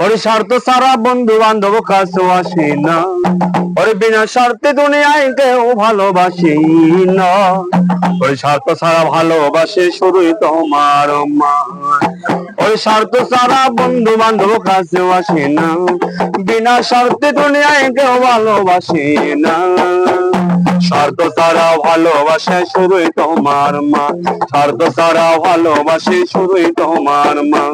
ওরে স্বার্থ সারা বন্ধু বান্ধব কাছে আসে না ওরে বিনা স্বার্থে দুনিয়ায় কেউ ভালোবাসি না ওই স্বার্থ সারা ভালোবাসে শুধুই তোমার মা ওই স্বার্থ সারা বন্ধু বান্ধব কাছে আসে না বিনা স্বার্থে দুনিয়ায় কেউ ভালোবাসে না স্বার্থ সারা ভালোবাসে শুধুই তোমার মা। স্বার্থ সারা ভালোবাসে শুধুই তোমার মা।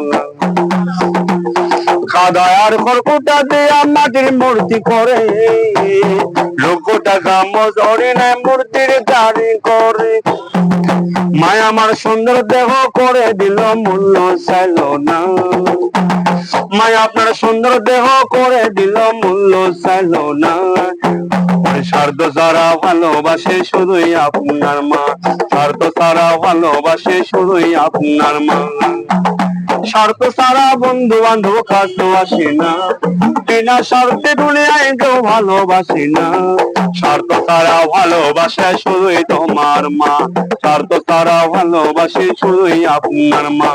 খাদায়ার খড়কুটা দিয়ে মাটির মূর্তি করে। লক্ষ টাকা মজরে নেয় মূর্তির গাড়ি করে। মায়া আমার সুন্দর দেহ করে দিল মূল্য চাইল না মায়া আপনার সুন্দর দেহ করে দিল মূল্য চাইল না। স্বার্থ সারা ভালোবাসে শুধুই আপনার মা। স্বার্থ সারা ভালোবাসে শুধুই আপনার মা। স্বার্থ সারা বন্ধু বান্ধব কাছে আসে না। বিনা স্বার্থে দুনিয়ায় কেউ ভালোবাসে না। স্বার্থ সারা ভালোবাসে শুধুই তোমার মা। স্বার্থ সারা ভালোবাসে শুধুই আপনার মা।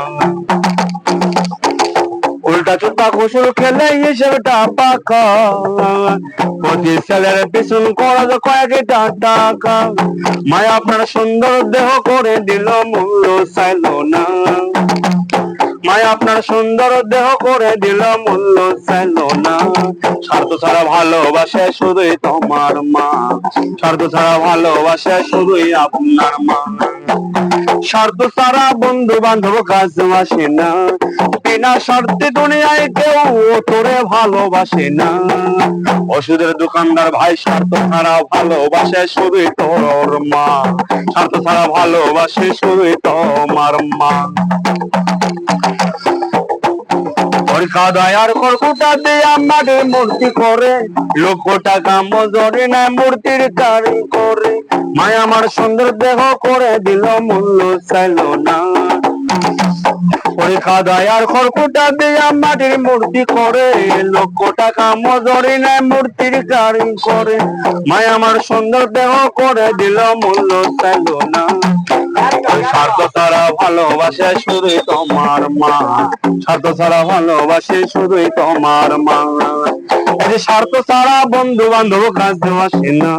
কুসুর খেলে হিসেবটা পাকা। প্রতি ছেলের পিছন তো কয়েকটা টাকা। মায়া আপনার সুন্দর দেহ করে দিল, মূল্য চাইল না। মায়া আপনার সুন্দর দেহ করে দিল, মূল্য চাইল না। স্বার্থ ছাড়া ভালোবাসে শুধুই তোমার মা। স্বার্থ ছাড়া ভালোবাসে শুধুই আপনার মা। স্বার্থ সারা বন্ধু বান্ধব কাছে আসে না। বিনা শর্তে দুনিয়ায় কেউ তোরে ভালোবাসে না। ওষুধের দোকানদার ভাই স্বার্থ ছাড়া ভালোবাসে, শুধুই তোর মা। স্বার্থ ছাড়া ভালোবাসে, শুধুই তোমার মা। কর্কুটা দিয়ে মূর্তি করে। লক্ষ টাকা মজুরি নেয় মূর্তির কারি করে। মায় আমার সুন্দর দেহ করে দিল মূল্য চাইল না। দয়ার খড়কুটা মাটির মূর্তি করে। লক্ষ টাকা মজুরি নেয় মূর্তির কারি করে। মায় আমার সুন্দর দেহ করে দিল মূল্য চাইল না। ভালোবাসে শুধুই তোমার মা। স্বার্থ ছাড়া ভালোবাসে শুধুই তোমার মা। স্বার্থ ছাড়া বন্ধু বান্ধব কাজ দেওয়া না।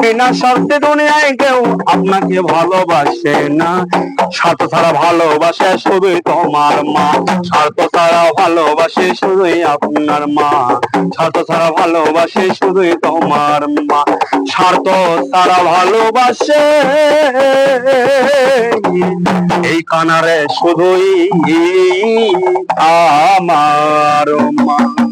বিনা স্বার্থে দুনিয়ায় কেউ। আপনাকে ভালোবাসে না। স্বার্থ ছাড়া ভালোবাসে শুধুই তোমার মা। স্বার্থ ছাড়া ভালোবাসে শুধুই আপনার মা। স্বার্থ ছাড়া ভালোবাসে শুধুই তোমার মা। স্বার্থ ছাড়া ভালোবাসে এই কানারে শুধুই আমার মা।